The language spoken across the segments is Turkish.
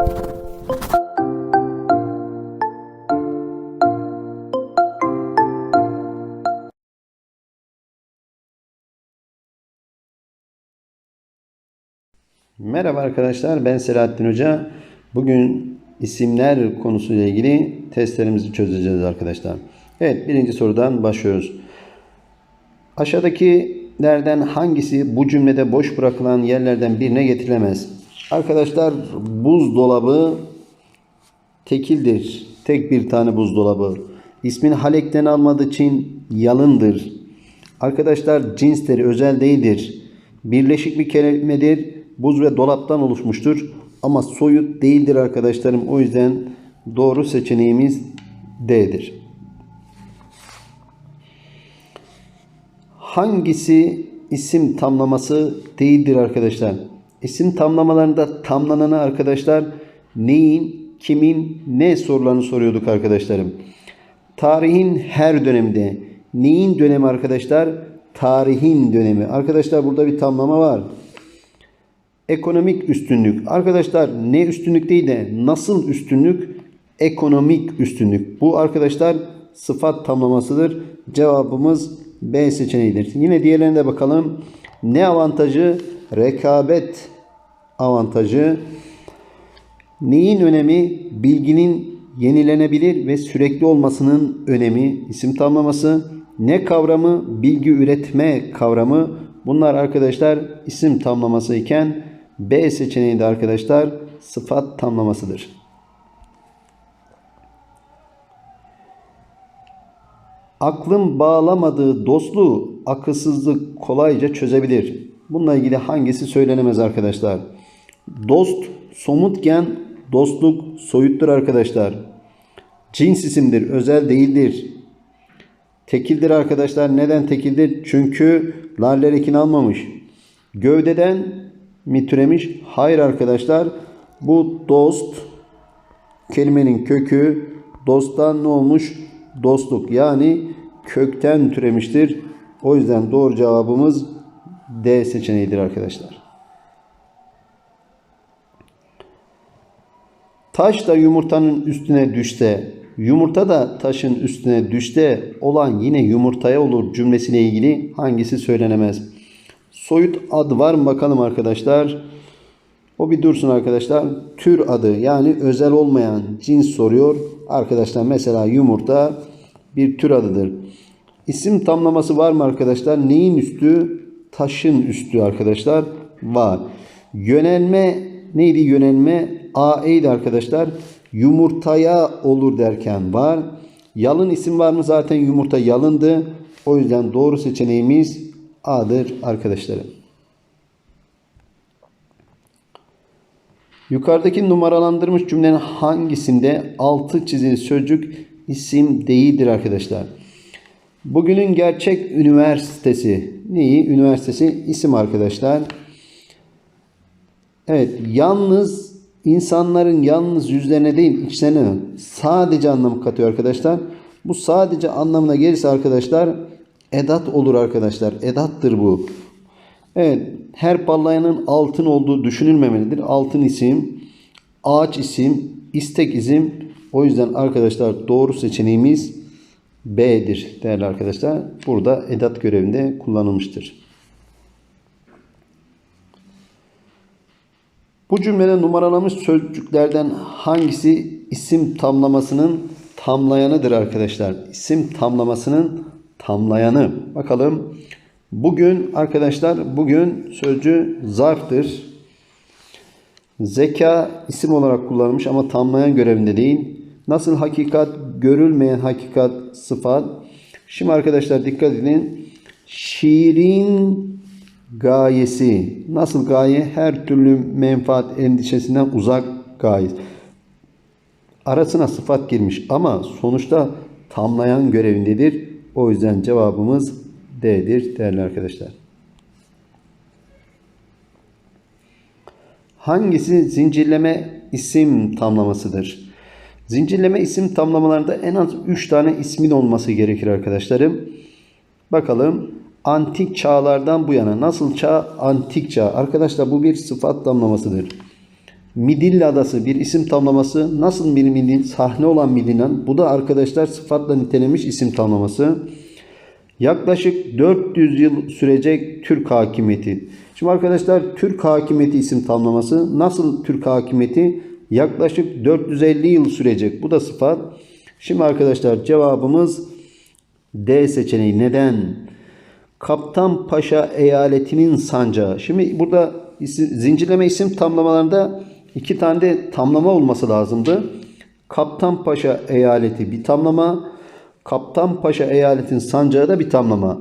Merhaba arkadaşlar ben Selahattin Hoca. Bugün isimler konusuyla ilgili testlerimizi çözeceğiz arkadaşlar. Evet birinci sorudan başlıyoruz. Aşağıdakilerden hangisi bu cümlede boş bırakılan yerlerden birine getirilemez? Arkadaşlar buzdolabı tekildir. Tek bir tane buzdolabı. İsmini Halek'ten almadığı için yalındır. Arkadaşlar cinsleri özel değildir. Birleşik bir kelimedir. Buz ve dolaptan oluşmuştur. Ama soyut değildir arkadaşlarım. O yüzden doğru seçeneğimiz D'dir. Hangisi isim tamlaması değildir arkadaşlar? İsim tamlamalarında tamlananı arkadaşlar neyin, kimin, ne sorularını soruyorduk arkadaşlarım. Tarihin her döneminde. Neyin dönemi arkadaşlar? Tarihin dönemi. Arkadaşlar burada bir tamlama var. Ekonomik üstünlük. Arkadaşlar ne üstünlük değil de nasıl üstünlük? Ekonomik üstünlük. Bu arkadaşlar sıfat tamlamasıdır. Cevabımız B seçeneğidir. Yine diğerlerine bakalım. Ne avantajı? Rekabet avantajı. Neyin önemi? Bilginin yenilenebilir ve sürekli olmasının önemi. İsim tamlaması. Ne kavramı? Bilgi üretme kavramı. Bunlar arkadaşlar isim tamlaması iken B seçeneği de arkadaşlar sıfat tamlamasıdır. Aklın bağlamadığı dostluğu akılsızlık kolayca çözebilir. Bununla ilgili hangisi söylenemez arkadaşlar? Dost somutken dostluk soyuttur arkadaşlar. Cins isimdir, özel değildir. Tekildir arkadaşlar. Neden tekildir? Çünkü laller ekin almamış. Gövdeden mi türemiş? Hayır arkadaşlar. Bu dost kelimenin kökü dosttan ne olmuş? Dostluk. Yani kökten türemiştir. O yüzden doğru cevabımız D seçeneğidir arkadaşlar. Taş da yumurtanın üstüne düşse, yumurta da taşın üstüne düşse olan yine yumurtaya olur cümlesine ilgili hangisi söylenemez? Soyut ad var mı bakalım arkadaşlar. O bir dursun arkadaşlar. Tür adı yani özel olmayan cins soruyor. Arkadaşlar mesela yumurta bir tür adıdır. İsim tamlaması var mı arkadaşlar? Neyin üstü? Taşın üstü arkadaşlar. Var. Yönelme neydi yönelme? AE'ydi arkadaşlar. Yumurtaya olur derken var. Yalın isim var mı? Zaten yumurta yalındı. O yüzden doğru seçeneğimiz A'dır arkadaşlarım. Yukarıdaki numaralandırmış cümlenin hangisinde altı çizili sözcük isim değildir arkadaşlar? Bugünün gerçek üniversitesi. Neyi? Üniversitesi isim arkadaşlar. Evet, yalnız insanların yalnız yüzlerine değil içlerine sadece anlam katıyor arkadaşlar. Bu sadece anlamına gelirse arkadaşlar edat olur arkadaşlar. Edattır bu. Evet, her parlayanın altın olduğu düşünülmemelidir. Altın isim, ağaç isim, istek isim. O yüzden arkadaşlar doğru seçeneğimiz B'dir değerli arkadaşlar. Burada edat görevinde kullanılmıştır. Bu cümlede numaralamış sözcüklerden hangisi isim tamlamasının tamlayanıdır arkadaşlar? İsim tamlamasının tamlayanı. Bakalım. Bugün arkadaşlar bugün sözcü zarftır. Zeka isim olarak kullanılmış ama tamlayan görevinde değil. Nasıl hakikat görülmeyen hakikat sıfat. Şimdi arkadaşlar dikkat edin. Şiirin gayesi. Nasıl gaye? Her türlü menfaat endişesinden uzak gaye. Arasına sıfat girmiş ama sonuçta tamlayan görevindedir. O yüzden cevabımız D'dir değerli arkadaşlar. Hangisi zincirleme isim tamlamasıdır? Zincirleme isim tamlamalarında en az 3 tane ismin olması gerekir arkadaşlarım. Bakalım antik çağlardan bu yana nasıl çağ? Antik çağ. Arkadaşlar bu bir sıfat tamlamasıdır. Midilli Adası bir isim tamlaması. Nasıl bir midin sahne olan Midinan. Bu da arkadaşlar sıfatla nitelemiş isim tamlaması. Yaklaşık 400 yıl sürecek Türk hakimiyeti. Şimdi arkadaşlar Türk hakimiyeti isim tamlaması. Nasıl Türk hakimiyeti? Yaklaşık 450 yıl sürecek. Bu da sıfat. Şimdi arkadaşlar cevabımız D seçeneği. Neden? Kaptan Paşa eyaletinin sancağı. Şimdi burada isim, zincirleme isim tamlamalarında iki tane de tamlama olması lazımdı. Kaptan Paşa eyaleti bir tamlama. Kaptan Paşa eyaletin sancağı da bir tamlama.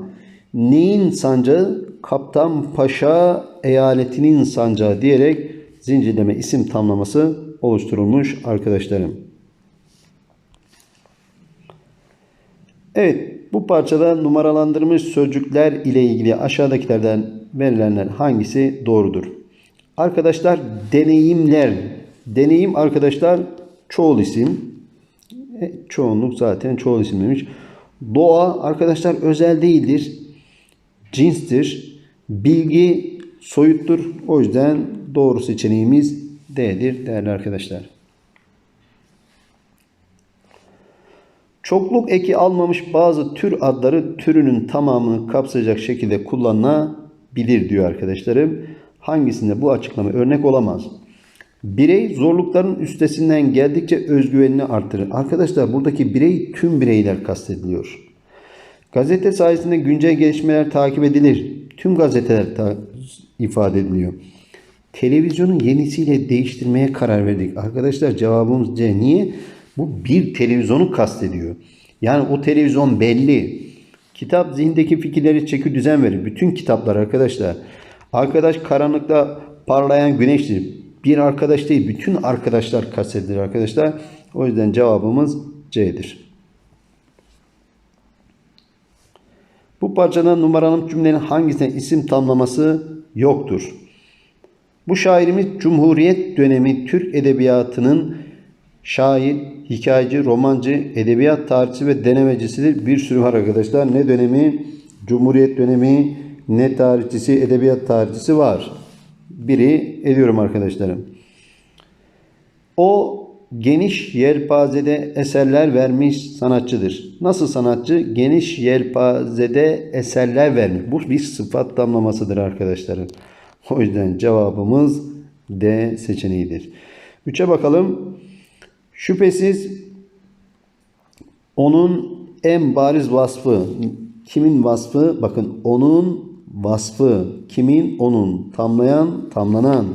Neyin sancağı? Kaptan Paşa eyaletinin sancağı diyerek zincirleme isim tamlaması oluşturulmuş arkadaşlarım. Evet, bu parçada numaralandırılmış sözcükler ile ilgili aşağıdakilerden verilenler hangisi doğrudur? Arkadaşlar deneyimler. Deneyim arkadaşlar çoğul isim. E, çoğunluk zaten çoğul isim demiş. Doğa arkadaşlar özel değildir. Cinstir. Bilgi soyuttur. O yüzden doğru seçeneğimiz D'dir değerli arkadaşlar. Çokluk eki almamış bazı tür adları türünün tamamını kapsayacak şekilde kullanılabilir diyor arkadaşlarım. Hangisinde bu açıklama örnek olamaz? Birey zorlukların üstesinden geldikçe özgüvenini artırır. Arkadaşlar buradaki birey tüm bireyler kastediliyor. Gazete sayesinde güncel gelişmeler takip edilir. Tüm gazeteler ta- ifade ediliyor. Televizyonun yenisiyle değiştirmeye karar verdik. Arkadaşlar cevabımız C. Niye? Bu bir televizyonu kastediyor. Yani o televizyon belli. Kitap zihindeki fikirleri çeki düzen verir. Bütün kitaplar arkadaşlar. Arkadaş karanlıkta parlayan güneştir. Bir arkadaş değil, bütün arkadaşlar kastedilir arkadaşlar. O yüzden cevabımız C'dir. Bu parçada numaralanıp cümlenin hangisine isim tamlaması yoktur? Bu şairimiz Cumhuriyet dönemi Türk edebiyatının şair, hikayeci, romancı, edebiyat tarihçisi ve denemecisidir. Bir sürü var arkadaşlar. Ne dönemi? Cumhuriyet dönemi, ne tarihçisi, edebiyat tarihçisi var. Biri ediyorum arkadaşlarım. O geniş yelpazede eserler vermiş sanatçıdır. Nasıl sanatçı? Geniş yelpazede eserler vermiş. Bu bir sıfat damlamasıdır arkadaşlarım. O yüzden cevabımız D seçeneğidir. 3'e bakalım. Şüphesiz onun en bariz vasfı kimin vasfı? Bakın onun vasfı kimin? Onun tamlayan, tamlanan.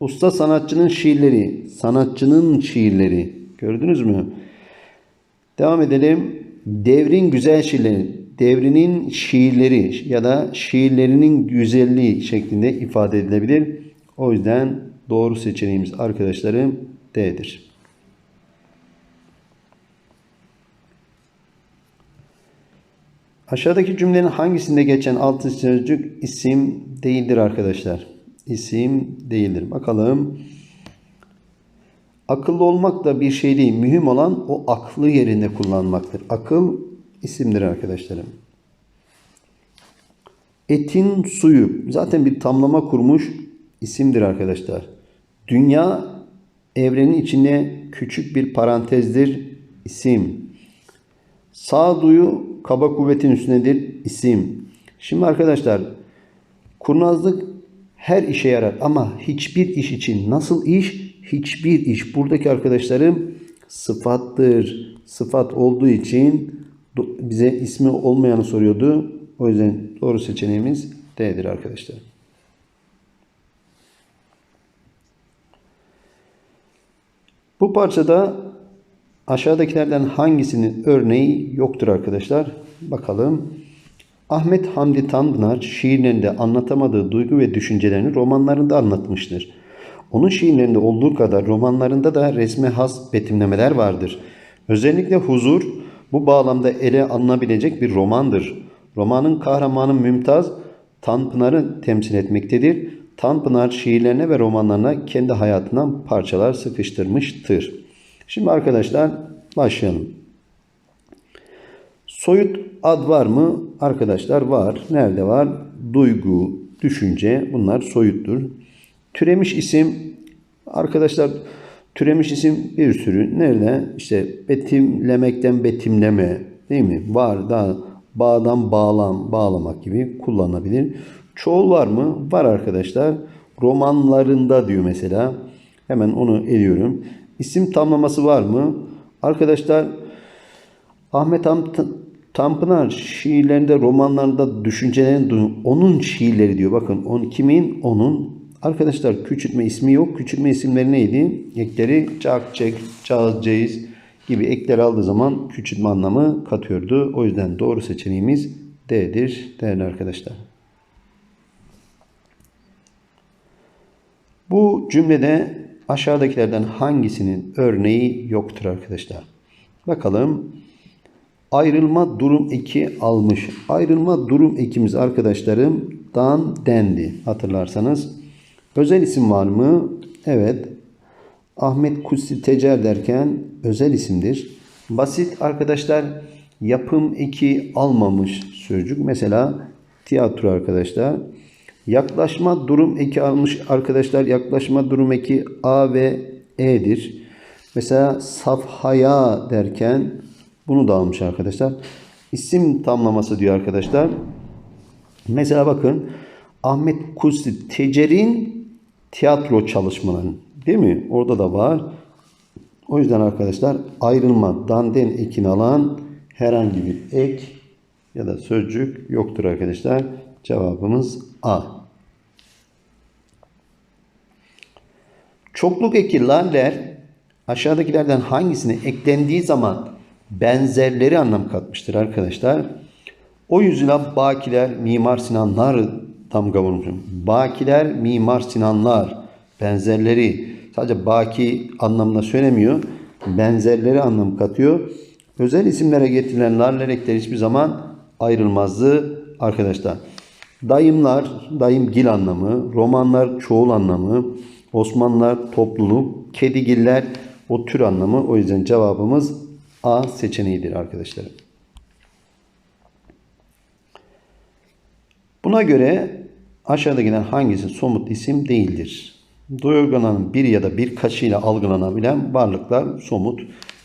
Usta sanatçının şiirleri, sanatçının şiirleri. Gördünüz mü? Devam edelim. Devrin güzel şiirleri, devrinin şiirleri ya da şiirlerinin güzelliği şeklinde ifade edilebilir. O yüzden doğru seçeneğimiz arkadaşlarım D'dir. Aşağıdaki cümlenin hangisinde geçen altı sözcük isim değildir arkadaşlar? İsim değildir. Bakalım. Akıllı olmak da bir şey değil. Mühim olan o aklı yerinde kullanmaktır. Akıl isimdir arkadaşlarım. Etin suyu zaten bir tamlama kurmuş isimdir arkadaşlar. Dünya evrenin içinde küçük bir parantezdir isim. Sağduyu kaba kuvvetin üstündedir isim. Şimdi arkadaşlar kurnazlık her işe yarar ama hiçbir iş için nasıl iş? Hiçbir iş. Buradaki arkadaşlarım sıfattır. Sıfat olduğu için bize ismi olmayanı soruyordu. O yüzden doğru seçeneğimiz D'dir arkadaşlar. Bu parçada aşağıdakilerden hangisinin örneği yoktur arkadaşlar? Bakalım. Ahmet Hamdi Tanpınar şiirlerinde anlatamadığı duygu ve düşüncelerini romanlarında anlatmıştır. Onun şiirlerinde olduğu kadar romanlarında da resme has betimlemeler vardır. Özellikle Huzur bu bağlamda ele alınabilecek bir romandır. Romanın kahramanı Mümtaz Tanpınar'ı temsil etmektedir. Tanpınar şiirlerine ve romanlarına kendi hayatından parçalar sıkıştırmıştır. Şimdi arkadaşlar başlayalım. Soyut ad var mı? Arkadaşlar var. Nerede var? Duygu, düşünce bunlar soyuttur. Türemiş isim Arkadaşlar türemiş isim bir sürü. Nerede? İşte betimlemekten betimleme değil mi? Var da bağdan bağlam, bağlamak gibi kullanılabilir. Çoğul var mı? Var arkadaşlar. Romanlarında diyor mesela. Hemen onu eliyorum. İsim tamlaması var mı? Arkadaşlar Ahmet Tanpınar şiirlerinde, romanlarında, düşüncelerinde onun şiirleri diyor. Bakın on, kimin? Onun. Arkadaşlar küçültme ismi yok. Küçültme isimleri neydi? Ekleri çak, çek, çağız, ceyiz gibi ekler aldığı zaman küçültme anlamı katıyordu. O yüzden doğru seçeneğimiz D'dir değerli arkadaşlar. Bu cümlede aşağıdakilerden hangisinin örneği yoktur arkadaşlar? Bakalım. Ayrılma durum eki almış. Ayrılma durum ekimiz arkadaşlarım dan dendi hatırlarsanız. Özel isim var mı? Evet. Ahmet Kutsi Tecer derken özel isimdir. Basit arkadaşlar yapım eki almamış sözcük. Mesela tiyatro arkadaşlar. Yaklaşma durum eki almış arkadaşlar. Yaklaşma durum eki A ve E'dir. Mesela safhaya derken bunu da almış arkadaşlar. İsim tamlaması diyor arkadaşlar. Mesela bakın Ahmet Kutsi Tecer'in tiyatro çalışmaları değil mi? Orada da var. O yüzden arkadaşlar ayrılma danden ekini alan herhangi bir ek ya da sözcük yoktur arkadaşlar. Cevabımız A. Çokluk eki laller aşağıdakilerden hangisine eklendiği zaman benzerleri anlam katmıştır arkadaşlar. O yüzüne Bakiler, Mimar Sinanlar damga vurmuşum. Bakiler, Mimar Sinanlar benzerleri sadece baki anlamına söylemiyor. Benzerleri anlam katıyor. Özel isimlere getirilen larler ekleri hiçbir zaman ayrılmazdı arkadaşlar. Dayımlar, dayımgil anlamı, romanlar çoğul anlamı, Osmanlılar topluluk, kedigiller o tür anlamı. O yüzden cevabımız A seçeneğidir arkadaşlar. Buna göre aşağıdakilerden hangisi somut isim değildir? Doyurgananın bir ya da birkaçıyla algılanabilen varlıklar somut.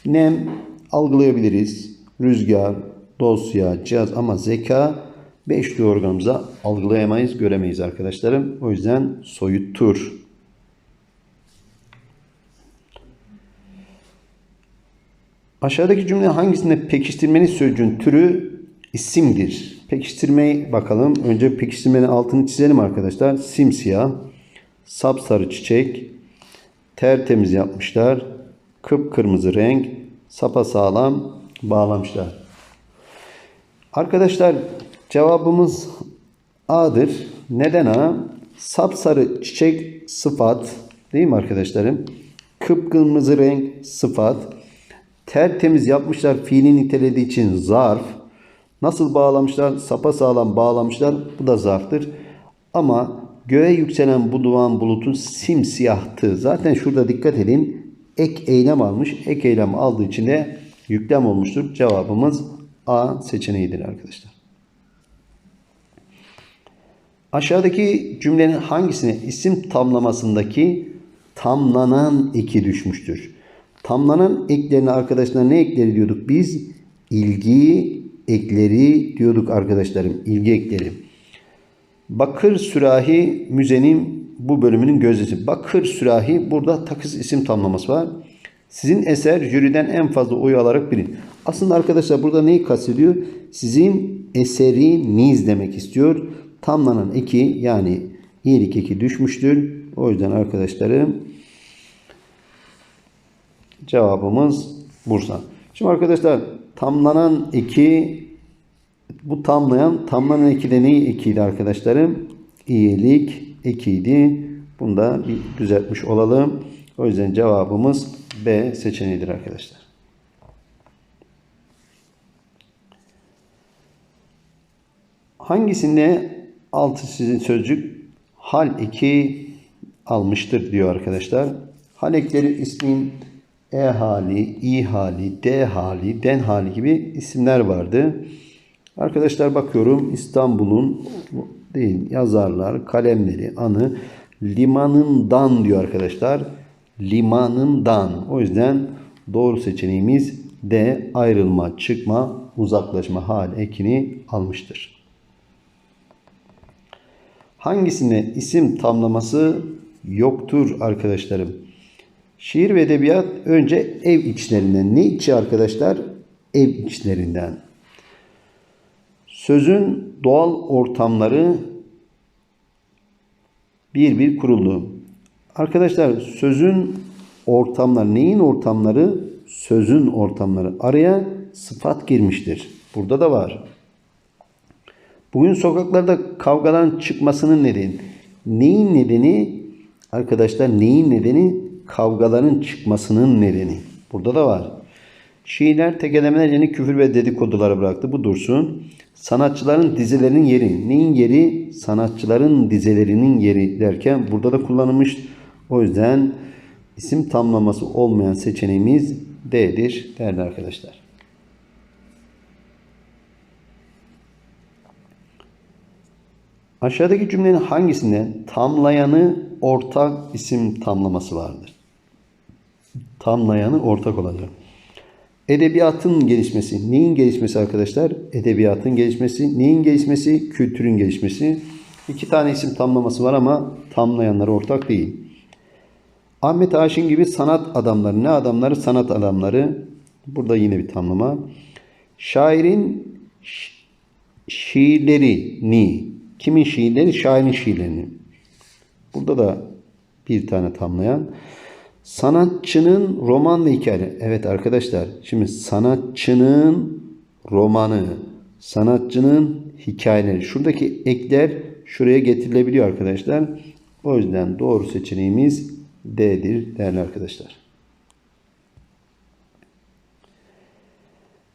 Nem algılayabiliriz. Rüzgar, dosya, cihaz ama zeka beş duyu organımıza algılayamayız, göremeyiz arkadaşlarım. O yüzden soyuttur. Aşağıdaki cümle hangisinde pekiştirmeli sözcüğün türü isimdir? Pekiştirmeyi bakalım. Önce pekiştirmenin altını çizelim arkadaşlar. Simsiyah, sapsarı çiçek, tertemiz yapmışlar. Kıpkırmızı renk, sapasağlam bağlamışlar. Arkadaşlar cevabımız A'dır. Neden A? Sapsarı çiçek sıfat değil mi arkadaşlarım? Kıpkırmızı renk sıfat. Tertemiz yapmışlar fiili nitelediği için zarf. Nasıl bağlamışlar? Sapa sağlam bağlamışlar. Bu da zarftır. Ama göğe yükselen bu duvan bulutun simsiyahtı. Zaten şurada dikkat edin. Ek eylem almış. Ek eylem aldığı için de yüklem olmuştur. Cevabımız A seçeneğidir arkadaşlar. Aşağıdaki cümlenin hangisine isim tamlamasındaki tamlanan eki düşmüştür? Tamlanan eklerine arkadaşlar ne ekleri diyorduk biz? İlgi ekleri diyorduk arkadaşlarım. İlgi ekleri. Bakır sürahi müzenin bu bölümünün gözdesi. Bakır sürahi burada takız isim tamlaması var. Sizin eser jüriden en fazla oy alarak bilin. Aslında arkadaşlar burada neyi kastediyor? Sizin eseriniz demek istiyor. Tamlanan eki yani iyilik eki düşmüştür. O yüzden arkadaşlarım cevabımız Bursa. Şimdi arkadaşlar tamlanan eki bu tamlayan tamlanan eki de neyi ekiydi arkadaşlarım? İyilik ekiydi. Bunu da bir düzeltmiş olalım. O yüzden cevabımız B seçeneğidir arkadaşlar. Hangisinde altı sizin sözcük hal eki almıştır diyor arkadaşlar. Hal ekleri ismin E hali, İ hali, D hali, Den hali gibi isimler vardı. Arkadaşlar bakıyorum İstanbul'un değil yazarlar, kalemleri, anı limanından diyor arkadaşlar. limanından. O yüzden doğru seçeneğimiz D. Ayrılma, çıkma, uzaklaşma hal ekini almıştır. Hangisinde isim tamlaması yoktur arkadaşlarım? Şiir ve edebiyat önce ev içlerinden. Ne içi arkadaşlar? Ev içlerinden. Sözün doğal ortamları bir bir kuruldu. Arkadaşlar sözün ortamları neyin ortamları? Sözün ortamları. Araya sıfat girmiştir. Burada da var. Bugün sokaklarda kavgaların çıkmasının nedeni. Neyin nedeni? Arkadaşlar neyin nedeni? Kavgaların çıkmasının nedeni. Burada da var. Şiirler tekelemeler yeni küfür ve dedikoduları bıraktı. Bu dursun. Sanatçıların dizelerinin yeri. Neyin yeri? Sanatçıların dizelerinin yeri derken burada da kullanılmış. O yüzden isim tamlaması olmayan seçeneğimiz D'dir değerli arkadaşlar. Aşağıdaki cümlenin hangisinde tamlayanı ortak isim tamlaması vardır? Tamlayanı ortak olacak. Edebiyatın gelişmesi. Neyin gelişmesi arkadaşlar? Edebiyatın gelişmesi. Neyin gelişmesi? Kültürün gelişmesi. İki tane isim tamlaması var ama tamlayanları ortak değil. Ahmet Haşin gibi sanat adamları. Ne adamları? Sanat adamları. Burada yine bir tamlama. Şairin şiirlerini. Kimin şiirleri? Şairin şiirlerini. Burada da bir tane tamlayan. Sanatçının roman ve hikaye. Evet arkadaşlar şimdi sanatçının romanı, sanatçının hikayeleri. Şuradaki ekler şuraya getirilebiliyor arkadaşlar. O yüzden doğru seçeneğimiz D'dir değerli arkadaşlar.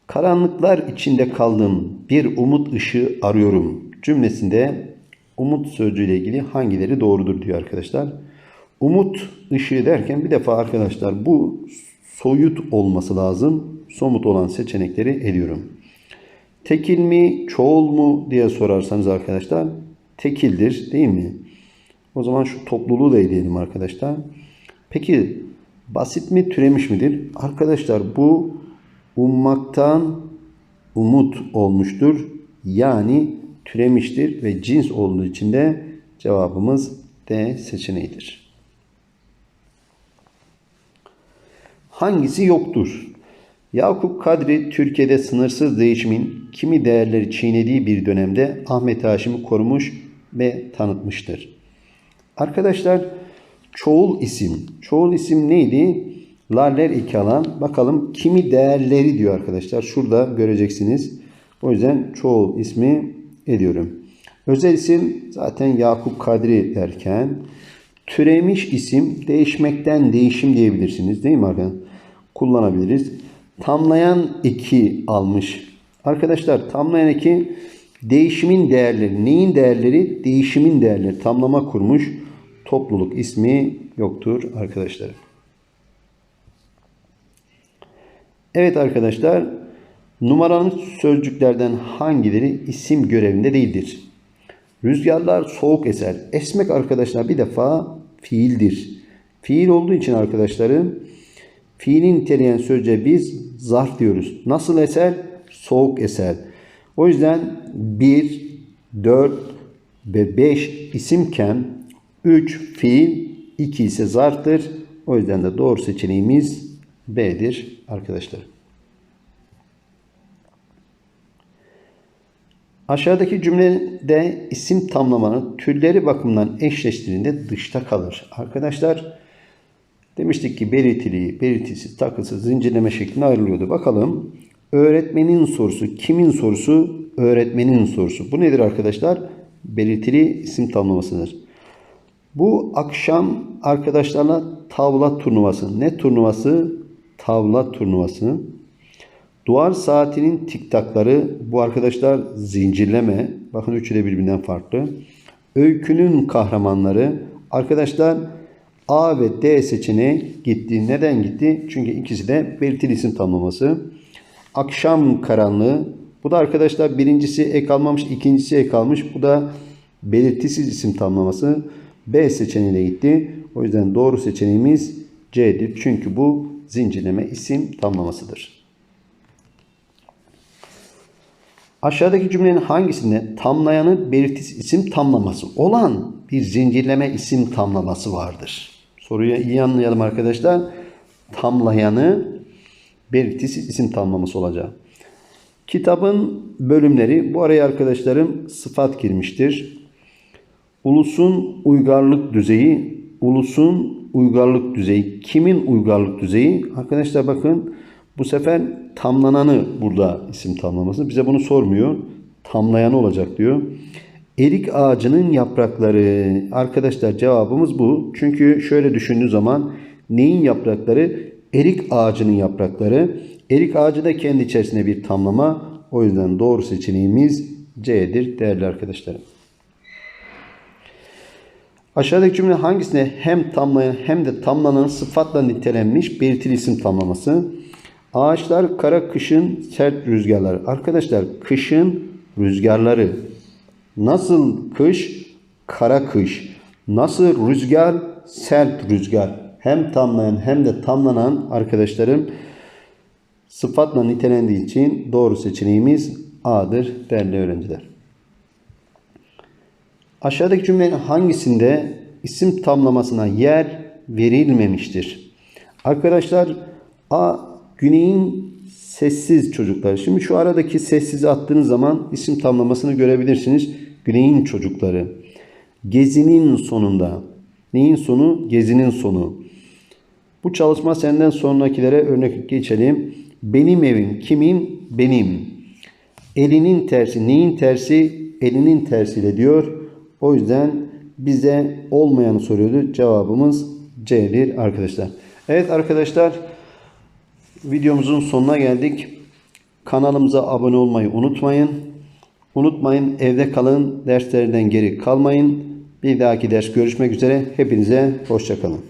Karanlıklar içinde kaldım. Bir umut ışığı arıyorum. Cümlesinde umut sözcüğüyle ilgili hangileri doğrudur diyor arkadaşlar. Umut ışığı derken bir defa arkadaşlar bu soyut olması lazım. Somut olan seçenekleri ediyorum. Tekil mi, çoğul mu diye sorarsanız arkadaşlar tekildir değil mi? O zaman şu topluluğu da eleyelim arkadaşlar. Peki basit mi, türemiş midir? Arkadaşlar bu ummaktan umut olmuştur. Yani türemiştir ve cins olduğu için de cevabımız D seçeneğidir. Hangisi yoktur? Yakup Kadri Türkiye'de sınırsız değişimin kimi değerleri çiğnediği bir dönemde Ahmet Haşim'i korumuş ve tanıtmıştır. Arkadaşlar çoğul isim. Çoğul isim neydi? Laller iki alan. Bakalım kimi değerleri diyor arkadaşlar. Şurada göreceksiniz. O yüzden çoğul ismi ediyorum. Özel isim zaten Yakup Kadri derken türemiş isim değişmekten değişim diyebilirsiniz değil mi arkadaşlar? Kullanabiliriz. Tamlayan eki almış. Arkadaşlar tamlayan eki değişimin değerleri. Neyin değerleri? Değişimin değerleri. Tamlama kurmuş. Topluluk ismi yoktur arkadaşlar. Evet arkadaşlar numaralı sözcüklerden hangileri isim görevinde değildir? Rüzgarlar soğuk eser. Esmek arkadaşlar bir defa fiildir. Fiil olduğu için arkadaşlarım fiilin niteleyen sözce biz zarf diyoruz. Nasıl eser? Soğuk eser. O yüzden 1, 4 ve 5 isimken 3 fiil, 2 ise zarftır. O yüzden de doğru seçeneğimiz B'dir arkadaşlar. Aşağıdaki cümlede isim tamlamanın türleri bakımından eşleştiğinde dışta kalır. Arkadaşlar demiştik ki belirtili, belirtisiz, takısız, zincirleme şeklinde ayrılıyordu. Bakalım öğretmenin sorusu, kimin sorusu? Öğretmenin sorusu. Bu nedir arkadaşlar? Belirtili isim tamlamasıdır. Bu akşam arkadaşlarla tavla turnuvası. Ne turnuvası? Tavla turnuvası. Duvar saatinin tiktakları bu arkadaşlar zincirleme. Bakın üçü de birbirinden farklı. Öykünün kahramanları arkadaşlar A ve D seçeneği gitti. Neden gitti? Çünkü ikisi de belirtili isim tamlaması. Akşam karanlığı. Bu da arkadaşlar birincisi ek almamış, ikincisi ek almış. Bu da belirtisiz isim tamlaması. B seçeneğine gitti. O yüzden doğru seçeneğimiz C'dir. Çünkü bu zincirleme isim tamlamasıdır. Aşağıdaki cümlenin hangisinde tamlayanı belirtisi isim tamlaması olan bir zincirleme isim tamlaması vardır? Soruyu iyi anlayalım arkadaşlar. Tamlayanı belirtisi isim tamlaması olacak. Kitabın bölümleri, bu araya arkadaşlarım sıfat girmiştir. Ulusun uygarlık düzeyi, ulusun uygarlık düzeyi. Kimin uygarlık düzeyi? Arkadaşlar bakın bu sefer tamlananı burada isim tamlaması. Bize bunu sormuyor. Tamlayanı olacak diyor. Erik ağacının yaprakları. Arkadaşlar cevabımız bu. Çünkü şöyle düşündüğü zaman neyin yaprakları? Erik ağacının yaprakları. Erik ağacı da kendi içerisinde bir tamlama. O yüzden doğru seçeneğimiz C'dir değerli arkadaşlarım. Aşağıdaki cümle hangisine hem tamlayan hem de tamlanan sıfatla nitelenmiş belirtili isim tamlaması? Ağaçlar kara kışın sert rüzgarlar. Arkadaşlar kışın rüzgarları. Nasıl kış? Kara kış. Nasıl rüzgar? Sert rüzgar. Hem tamlayan hem de tamlanan arkadaşlarım sıfatla nitelendiği için doğru seçeneğimiz A'dır değerli öğrenciler. Aşağıdaki cümlenin hangisinde isim tamlamasına yer verilmemiştir? Arkadaşlar A güneyin sessiz çocukları. Şimdi şu aradaki sessizi attığınız zaman isim tamlamasını görebilirsiniz. Güneyin çocukları. Gezinin sonunda. Neyin sonu? Gezinin sonu. Bu çalışma senden sonrakilere örnek geçelim. Benim evim kimin? Benim. Elinin tersi neyin tersi? Elinin tersiyle diyor. O yüzden bize olmayanı soruyordu. Cevabımız C'dir arkadaşlar. Evet arkadaşlar videomuzun sonuna geldik. Kanalımıza abone olmayı unutmayın. Unutmayın evde kalın derslerden geri kalmayın. Bir dahaki ders görüşmek üzere. Hepinize hoşçakalın.